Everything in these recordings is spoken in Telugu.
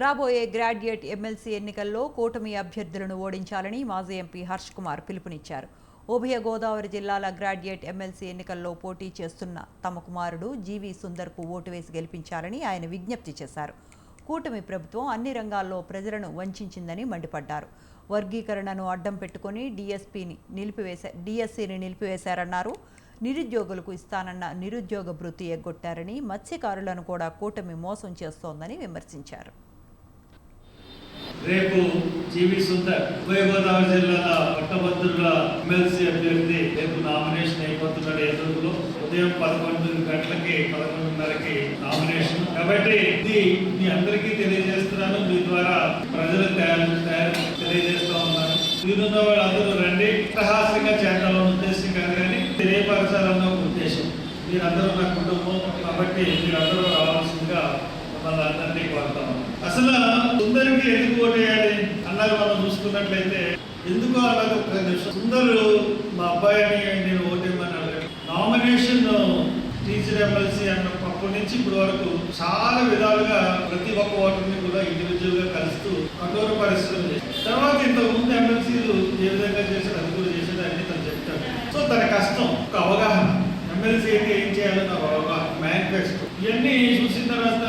రాబోయే గ్రాడ్యుయేట్ ఎమ్మెల్సీ ఎన్నికల్లో కూటమి అభ్యర్థులను ఓడించాలని మాజీ ఎంపీ హర్ష్ కుమార్ పిలుపునిచ్చారు. ఉభయ గోదావరి జిల్లాల గ్రాడ్యుయేట్ ఎమ్మెల్సీ ఎన్నికల్లో పోటీ చేస్తున్న తమ కుమారుడు జీవి సుందర్కు ఓటు వేసి గెలిపించాలని ఆయన విజ్ఞప్తి చేశారు. కూటమి ప్రభుత్వం అన్ని రంగాల్లో ప్రజలను వంచిందని మండిపడ్డారు. వర్గీకరణను అడ్డం పెట్టుకొని డిఎస్పీని నిలిపివేశా డిఎస్సీని నిలిపివేశారన్నారు. నిరుద్యోగులకు ఇస్తానన్న నిరుద్యోగ భృతి ఎగ్గొట్టారని మత్స్యకారులను కూడా కూటమి మోసం చేస్తోందని విమర్శించారు. రేపు జీవి సుందర్ ఉభయ గోదావరి జిల్లాల పట్టభద్రుల ఎమ్మెల్సీ అభ్యర్థి రేపు నామినేషన్ అయిపోతున్నాడు ఎదురులో. ఉదయం పదకొండు గంటలకి పదకొండున్నరకి నామినేషన్. కాబట్టి ఇది మీ అందరికీ తెలియజేస్తున్నాను. మీ ద్వారా ప్రజలు తయారు తయారు తెలియజేస్తా ఉన్నాను వీరున్న వాళ్ళందరూ రండి. అట్టహాస్యంగా చేద్దామన్న ఉద్దేశం కాదు కానీ తెలియపరచాలన్న ఒక ఉద్దేశం. మీరందరూ నా కుటుంబం కాబట్టి మీరందరూ రావాలి. మిమ్మల్ని అందరినీ కోరుతాము. అసలు సుందరికి ఎందుకు ఓటేయాలి అన్నది మనం చూసుకున్నట్లయితే ఎందుకు అలాగే ఒక నిమిషం. సుందరు మా అబ్బాయిని నేను ఓటేయమని అడగ నామినేషన్ టీచర్ ఎమ్మెల్సీ అన్నప్పటి నుంచి ఇప్పటి వరకు చాలా విధాలుగా ప్రతి ఒక్క ఓటర్ని కూడా ఇండివిజువల్గా కలుస్తూ కఠోర పరిశ్రమ చేశారు. తర్వాత ఇంతకు ముందు ఎమ్మెల్సీలు ఏ విధంగా చేశారు అది కూడా చేసేది అన్ని తను చెప్తాడు. సో తన కష్టం ఒక అవగాహన. ఎమ్మెల్సీ అయితే ఏం చేయాలో నాకు అవగాహన మేనిఫెస్టో ఇవన్నీ చూసిన తర్వాత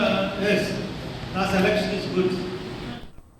నా సెలక్షన్ ఇస్ గుడ్